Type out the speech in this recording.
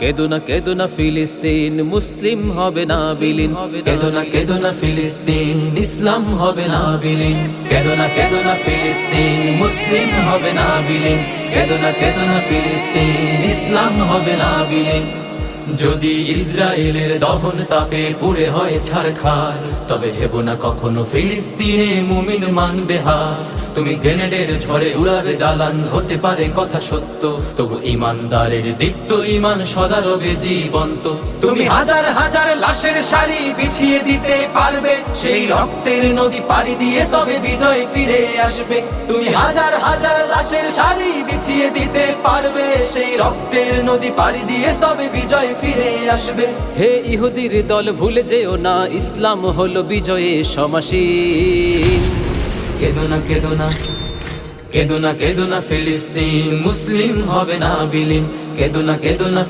কেদোনা কেদোনা ফিলিস্তিন, মুসলিম হবে না বিলীন। কেদোনা কেদোনা ফিলিস্তিন, ইসলাম হবে না বিলীন। কেদোনা কেদোনা ফিলিস্তিন, মুসলিম হবে না বিলীন। কেদোনা কেদোনা ফিলিস্তিন, ইসলাম হবে না বিলীন। যদি ইসরায়েলের দহন তাপে পুড়ে হয় ছারখার তবে ভেব না কখনো ফিলিস্তিনে মুমিন মানবে হার। তুমি গ্রেনেডের ঝড়ে উড়াবে, দালান হতে পারে কথা সত্য। তবু ইমানদারের দীপ্ত ইমান সদা রবে জীবন্ত। তুমি হাজার হাজার লাশের সারি বিছিয়ে দিতে পারবে, সেই রক্তের নদী পাড়ি দিয়ে তবে বিজয় ফিরে আসবে। তুমি হাজার হাজার লাশের সারি বিছিয়ে দিতে পারবে, সেই রক্তের নদী পাড়ি দিয়ে তবে বিজয় ফিরে আসবে। হে ইহুদির দল, ভুলে যেও না, ইসলাম হলো বিজয়ে সমাসীন। কেদো না কেদো না কেদো না কেদো না ফিলিস্তিন, মুসলিম হবে না বিলীন। কেদো না কেদো না